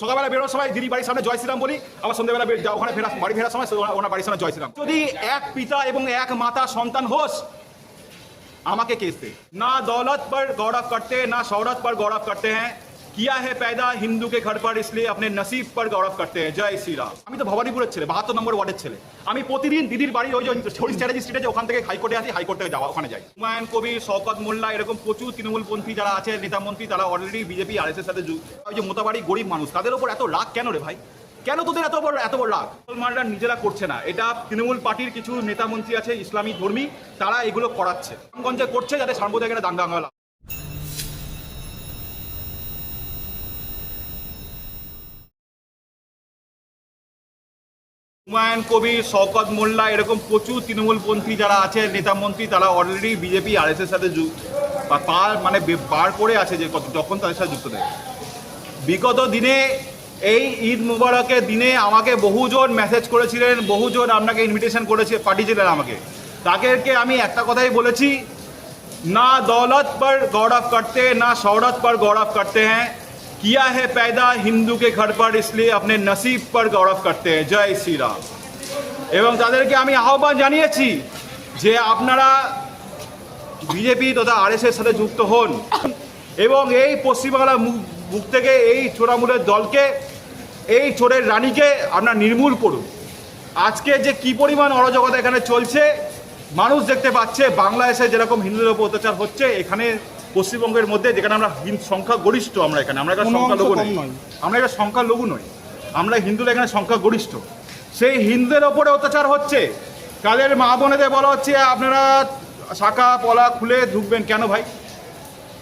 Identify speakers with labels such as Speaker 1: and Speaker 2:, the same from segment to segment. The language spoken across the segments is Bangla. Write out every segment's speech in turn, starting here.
Speaker 1: সকালবেলা বেরোনোর সময় দিদি বাড়ির সামনে জয় শ্রীরাম বলি, আবার সন্ধ্যাবেলা ওখানে ফেরা বাড়ি ফেরার সময় ওনার বাড়ির সামনে জয় শ্রীরাম। যদি এক পিতা এবং এক মাতা সন্তান হোস, আমাকে কেসতে না দৌলত পর গৌরব করতে, না সৌরত পর গৌরব করতে হ্যাঁ? हैं किया है पैदा हिंदू के घर पर इसलिए अपने नसीब पर गौरव करते हैं জয় শ্রীরাম আমি তো ভবানীপুরের ছেলে বাহাত্তর নম্বর ওয়ার্ডের ছেলে আমি প্রতিদিন দিদির বাড়ি ওই যে ছড়ি স্ট্র্যাটেজি স্ট্রিটে যে ওখান থেকে হাইকোর্টে আসি হাইকোর্ট থেকে যাওয়া ওখানে যাই হুমায়ুন কবির শওকত মোল্লা এরকম প্রচুর তৃণমূলপন্থী যারা আছে নেতামন্ত্রী তারা অলরেডি বিজেপি আর এস এর সাথে যুক্ত ওই যে মোতাবাড়ি গরিব মানুষ তাদের ওপর এত রাগ কেন রে ভাই কেন তোদের এত বড় এত বড় রাগ মুসলমানরা নিজেরা করছে না এটা তৃণমূল পার্টির কিছু নেতা মন্ত্রী আছে ইসলামী ধর্মী তারা এগুলো করাচ্ছে রামগঞ্জে করছে যাতে সাম্প্রদায়িক দাঙ্গা হাঙ্গামা হুমায়ুন কবির, শওকত মোল্লা, এরকম প্রচুর তৃণমূলপন্থী যারা আছে, নেতা মন্ত্রী, তারা অলরেডি বিজেপি আর এস এর সাথে যুক্ত। বা তার মানে বার করে আছে যে কত যখন তাদের সাথে যুক্ত থাকে। বিগত দিনে এই ঈদ মুবারকের দিনে আমাকে বহুজন মেসেজ করেছিলেন, বহুজন আপনাকে ইনভিটেশন করেছে, পাঠিয়েছিলেন আমাকে। তাদেরকে আমি একটা কথাই বলেছি, না দৌলত পর গৌরব করতে না শৌরত পর গৌরব করতে হ্যাঁ। किया है पैदा हिंदू के घर पर इसलिए अपने नसीब पर गौरव करते हैं जय श्री राम এবং তাদেরকে আমি আহ্বান জানিয়েছি যে আপনারা বিজেপি তথা আর এর সাথে যুক্ত হন এবং এই পশ্চিমবাংলার মুখ মুখ থেকে এই চোরামুলের দলকে এই চোরের রানীকে আপনারা নির্মূল করুন আজকে যে কি পরিমাণ অরাজকতা এখানে চলছে মানুষ দেখতে পাচ্ছে বাংলাদেশে যেরকম হিন্দুদের উপর অত্যাচার হচ্ছে এখানে পশ্চিমবঙ্গের মধ্যে যেখানে আমরা হিন্দু সংখ্যা গরিষ্ঠ আমরা এখানে আমরা এখানে
Speaker 2: কোনো
Speaker 1: সংখ্যা লঘু
Speaker 2: অংশ
Speaker 1: নই। আমরা এখানে সংখ্যা লঘু নই। আমরা হিন্দুরা এখানে সংখ্যা গরিষ্ঠ। সেই হিন্দুদের ওপরে অত্যাচার হচ্ছে। কাদের মা বোনেদের বলা হচ্ছে আপনারা শাখা পলা খুলে ঢুকবেন কেন ভাই?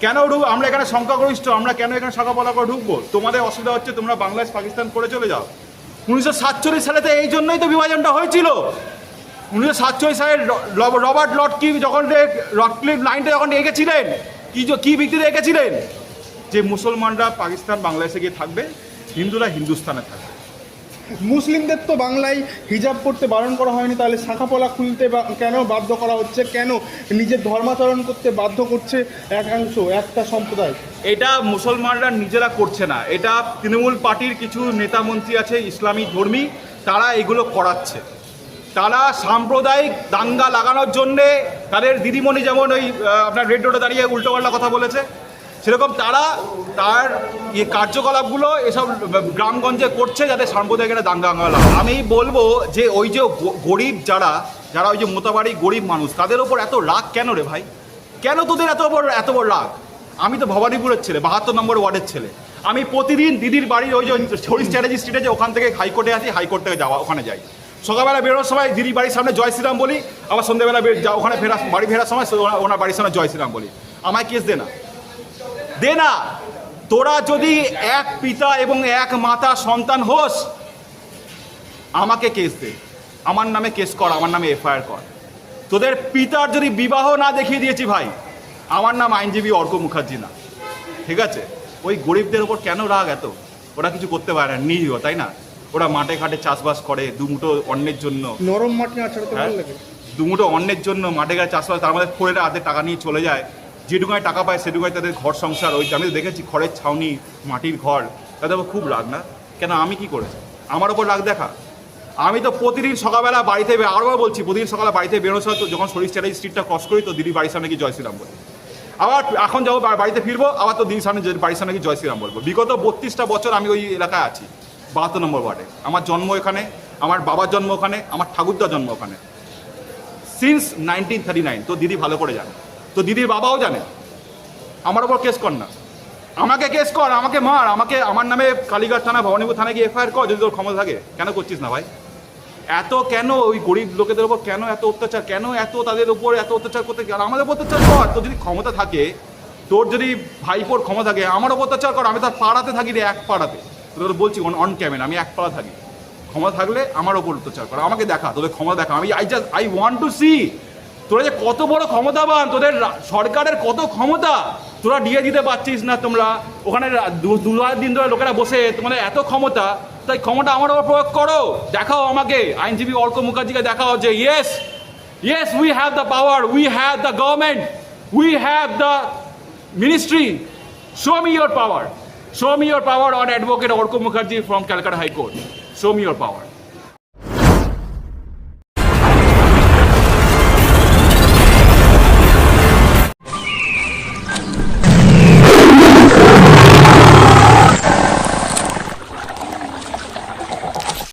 Speaker 1: কেন ঢুক আমরা এখানে সংখ্যাগরিষ্ঠ আমরা কেন এখানে শাখা পলা করে ঢুকবো? তোমাদের অসুবিধা হচ্ছে তোমরা বাংলাদেশ পাকিস্তান করে চলে যাও। উনিশশো সাতচল্লিশ সালেতে এই জন্যই তো বিভাজনটা হয়েছিল। উনিশশো সাতচল্লিশ সালে রবার্ট লটকি যখন রটক্লিফ লাইনটা যখন এঁকেছিলেন কি কি ভিত্তিতে এঁকেছিলেন যে মুসলমানরা পাকিস্তান বাংলাদেশে গিয়ে থাকবে হিন্দুরা হিন্দুস্তানে থাকবে।
Speaker 2: মুসলিমদের তো বাংলায় হিজাব করতে বারণ করা হয়নি তাহলে শাখাপলা খুলতে বা কেন বাধ্য করা হচ্ছে? কেন নিজের ধর্মাচরণ করতে বাধ্য করছে একাংশ একটা সম্প্রদায়?
Speaker 1: এটা মুসলমানরা নিজেরা করছে না। এটা তৃণমূল পার্টির কিছু নেতা মন্ত্রী আছে ইসলামী ধর্মী তারা এগুলো করাচ্ছে। তারা সাম্প্রদায়িক দাঙ্গা লাগানোর জন্যে তাদের দিদিমণি যেমন ওই আপনার রেড রোডে দাঁড়িয়ে উল্টোপাল্টা কথা বলেছে, সেরকম তারা তার ইয়ে কার্যকলাপগুলো এসব গ্রামগঞ্জে করছে যাতে সাম্প্রদায়িক একটা দাঙ্গা হাঙ্গামা লাগায়। আমি বলব যে ওই যে গরিব যারা যারা ওই যে মোতাবাড়ি গরিব মানুষ, তাদের ওপর এত রাগ কেন রে ভাই? কেন তোদের এত বড় এত বড় রাগ? আমি তো ভবানীপুরের ছেলে, বাহাত্তর নম্বর ওয়ার্ডের ছেলে। আমি প্রতিদিন দিদির বাড়ির ওই যে ছড়ি স্ট্র্যাটেজি স্ট্রিটে যে ওখান থেকে হাইকোর্টে আসি, হাইকোর্ট থেকে যাওয়া, ওখানে যাই। সকালবেলা বেরোর সময় দিদি বাড়ির সামনে জয় শ্রীরাম বলি, আবার সন্ধ্যেবেলা ওখানে ফেরা বাড়ি ফেরার সময় ওনা- ওনার বাড়ির সামনে জয় শ্রীরাম বলি। আমায় কেস দে না। দে না। তোরা যদি এক পিতা এবং এক মাতা সন্তান হোস, আমাকে কেস দে। আমার নামে কেস কর, আমার নামে এফআইআর কর। তোদের পিতার যদি বিবাহ না দেখিয়ে দিয়েছি ভাই, আমার নাম আইনজীবী অর্ক মুখার্জি না। ঠিক আছে? ওই গরিবদের ওপর কেন রাগ এত? ওরা কিছু করতে পারে না, নিরীহ, তাই না? ওরা মাঠে ঘাটে চাষবাস করে দুমুটো অন্যের জন্য।
Speaker 2: নরম মাটি আছড়াতে
Speaker 1: হ্যাঁ?
Speaker 2: ভালো লাগে?
Speaker 1: দুমুটো অন্যের জন্য মাঠে ঘাটে চাষবাস তার মধ্যে ফোরেরা হাতে টাকা নিয়ে চলে যায়। যেটুকায় টাকা পায় সেটুকায় তাদের ঘর সংসার। ওই আমি দেখেছি খড়ের ছাউনি মাটির ঘর তাদের খুব রাগ না? কেন আমি কি করেছি? আমার ওপর রাগ দেখা। আমি তো প্রতিদিন সকালবেলা বাড়িতে আরও বলছি প্রতিদিন সকালে বাড়িতে সময় তো যখন শরীর স্ট্যাটাই স্ট্রিটটা ক্রস করি তো দিদি বাড়ির সামনে কি জয় শ্রীরাম বলি। আবার এখন যাব বাড়িতে ফিরবো আবার তো দিদির সামনে বাড়ির সামনে কি জয় শ্রীরাম বলব। বিগত বত্রিশটা বছর আমি ওই এলাকায় আছি। বাহাত্তর নম্বর ওয়ার্ডে। আমার জন্ম এখানে, আমার বাবার জন্ম ওখানে, আমার ঠাকুরদার জন্ম ওখানে। সিন্স নাইনটিন থার্টি নাইন তো দিদি ভালো করে জানে। তো দিদির বাবাও জানে। আমার ওপর কেস কর না। আমাকে কেস কর, আমাকে মার, আমাকে, আমার নামে কালীঘাট থানা ভবানীপুর থানায় গিয়ে এফআইআর কর যদি তোর ক্ষমতা থাকে। কেন করছিস না ভাই? এত কেন ওই গরিব লোকেদের ওপর কেন এত অত্যাচার? কেন এত তাদের উপর এত অত্যাচার করতে গেল? আমাদের অত্যাচার কর। তোর যদি ক্ষমতা থাকে, তোর যদি ভাইপোর ক্ষমতা থাকে, আমার ওপর অত্যাচার কর। আমি তার পাড়াতে থাকি রে, এক পাড়াতে। তোর বলছি অন ক্যামেরা আমি এক পাড়া থাকি। ক্ষমা থাকলে আমার ওপর অত্যাচার কর, আমাকে দেখা, তোদের ক্ষমতা দেখা। আমি I just I want to see তোরা যে কত বড় ক্ষমতাবান, তোদের সরকারের কত ক্ষমতা, তোরা দিয়ে দিতে পারছিস না তোমরা। ওখানে দু- দু হাজার দিন ধরে লোকেরা বসে, তোমাদের এত ক্ষমতা, তাই ক্ষমতা আমার ওপর প্রয়োগ করো। দেখাও আমাকে। আইনজীবী অর্ক মুখার্জিকে দেখাও যে yes yes we have the power we have the government we have the ministry show me your power Show me your power on Advocate Orko Mukherjee from Calcutta High Court. Show me your power.